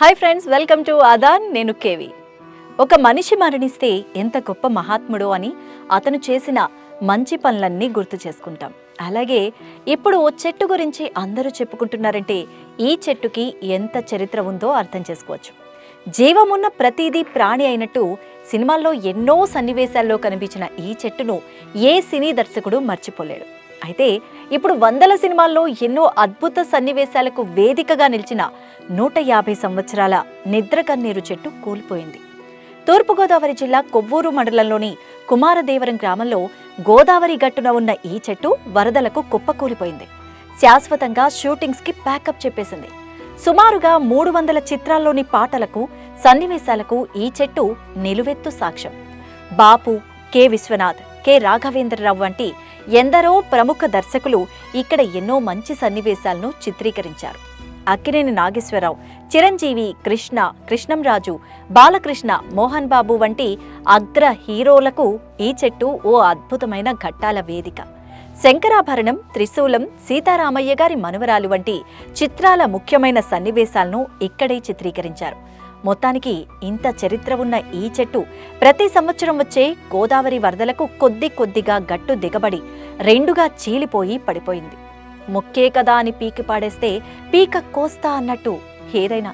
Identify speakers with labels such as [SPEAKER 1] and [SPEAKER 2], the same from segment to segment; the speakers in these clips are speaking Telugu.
[SPEAKER 1] Hi friends welcome to Aadhan నేను కేవి ఒక మనిషి మరణిస్తే ఎంత గొప్ప మహాత్ముడో అని అతను చేసిన మంచి పనులన్నీ గుర్తు చేసుకుంటాం. అలాగే ఇప్పుడు ఓ చెట్టు గురించి అందరూ చెప్పుకుంటున్నారంటే ఈ చెట్టుకి ఎంత చరిత్ర ఉందో అర్థం చేసుకోవచ్చు. జీవమున్న ప్రతిదీ ప్రాణి అయినట్టు సినిమాల్లో ఎన్నో సన్నివేశాల్లో కనిపించిన ఈ చెట్టును ఏ సినీ దర్శకుడు మర్చిపోలేడు. అయితే ఇప్పుడు వందల సినిమాల్లో ఎన్నో అద్భుత సన్నివేశాలకు వేదికగా నిలిచిన నూట యాభై సంవత్సరాల నిద్ర కన్నీరు చెట్టు కూలిపోయింది. తూర్పుగోదావరి జిల్లా కొవ్వూరు మండలంలోని కుమారదేవరం గ్రామంలో గోదావరి గట్టున ఉన్న ఈ చెట్టు వరదలకు కుప్పకూలిపోయింది. శాశ్వతంగా షూటింగ్స్కి ప్యాకప్ చెప్పేసింది. సుమారుగా మూడు వందల చిత్రాల్లోని పాటలకు సన్నివేశాలకు ఈ చెట్టు నిలువెత్తు సాక్ష్యం. బాపు కె. విశ్వనాథ్ కె రాఘవేంద్రరావు వంటి ఎందరో ప్రముఖ దర్శకులు ఇక్కడ ఎన్నో మంచి సన్నివేశాలను చిత్రీకరించారు. అక్కినేని నాగేశ్వరరావు చిరంజీవి కృష్ణ కృష్ణంరాజు బాలకృష్ణ మోహన్ బాబు వంటి అగ్ర హీరోలకు ఈ చెట్టు ఓ అద్భుతమైన ఘట్టాల వేదిక. శంకరాభరణం త్రిశూలం సీతారామయ్య గారి మనువరాలు వంటి చిత్రాల ముఖ్యమైన సన్నివేశాలను ఇక్కడే చిత్రీకరించారు. మొత్తానికి ఇంత చరిత్ర ఉన్న ఈ చెట్టు ప్రతి సంవత్సరం వచ్చే గోదావరి వరదలకు కొద్ది కొద్దిగా గట్టు దిగబడి రెండుగా చీలిపోయి పడిపోయింది. మొక్కే కదా అని పీకి పాడేస్తే పీక కోస్తా అన్నట్టు ఏదైనా.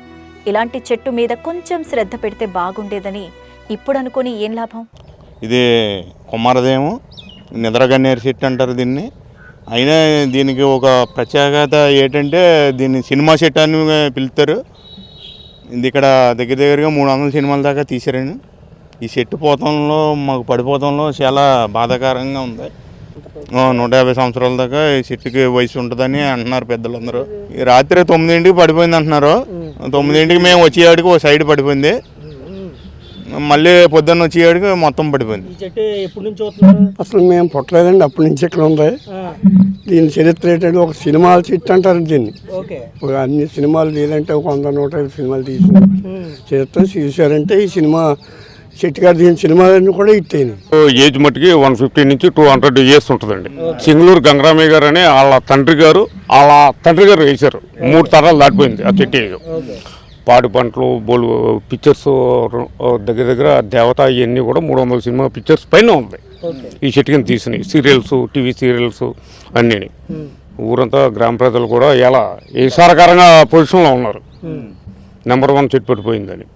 [SPEAKER 1] ఇలాంటి చెట్టు మీద కొంచెం శ్రద్ధ పెడితే బాగుండేదని ఇప్పుడు అనుకుని ఏం లాభం?
[SPEAKER 2] ఇది కుమారదేమం నిద్రగన్నేరు చెట్టు అంటారు దీన్ని. అయినా దీనికి ఒక ప్రత్యేకత ఏంటంటే దీన్ని సినిమా చెట్టు అని పిలుస్తారు. ఇది ఇక్కడ దగ్గర దగ్గరగా మూడు వందల సినిమాల దాకా తీసారండి ఈ చెట్టు పోతంలో మాకు పడిపోతంలో చాలా బాధాకరంగా ఉంది. ఆ, నూట యాభై సంవత్సరాల దాకా ఈ చెట్టుకి వయసు ఉంటుందని అంటున్నారు పెద్దలందరూ. ఈ రాత్రి తొమ్మిదింటికి పడిపోయింది అంటున్నారు. తొమ్మిదింటికి మేము వచ్చేవాడికి ఒక సైడ్ పడిపోయింది. మళ్ళీ పొద్దున్న వచ్చేవాడికి మొత్తం పడిపోయింది.
[SPEAKER 3] ఈ చెట్టు ఎప్పటి నుంచి చూస్తున్నారు?
[SPEAKER 4] అసలు మేము పుట్టలేదండి అప్పటి నుంచి ఇక్కడ ఉంది. దీని చరిత్ర ఏంటంటే ఒక సినిమాల చెట్టు అంటారు దీన్ని.
[SPEAKER 3] ఓకే.
[SPEAKER 4] ఒక అన్ని సినిమాలు తీయాలంటే ఒక వంద నూట ఐదు సినిమాలు తీసి చరిత్ర చూశారంటే ఈ సినిమా చెట్టు గారు దీని సినిమాలన్నీ కూడా ఇట్టేని
[SPEAKER 5] ఏజ్ మట్టుకి వన్ ఫిఫ్టీ నుంచి టూ హండ్రెడ్ ఇయర్స్ ఉంటుందండి. సింగళూరు గంగరామయ్య గారు అని వాళ్ళ తండ్రి గారు వాళ్ళ తండ్రి గారు వేశారు. మూడు తరాలు దాటిపోయింది ఆ చెట్టు వేయడం. పాడి పంటలు బోలు పిక్చర్స్ దగ్గర దగ్గర దేవత ఇవన్నీ కూడా మూడు వందల సినిమా పిక్చర్స్ పైన ఉంది. ఈ చెట్టు కింద తీసినాయి సీరియల్స్ టీవీ సీరియల్స్ అన్నీ ఊరంతా గ్రామ ప్రజలు కూడా ఎలా ఈసారకరంగా పొజిషన్లో ఉన్నారు. నెంబర్ వన్ చెట్టు పడిపోయిందని.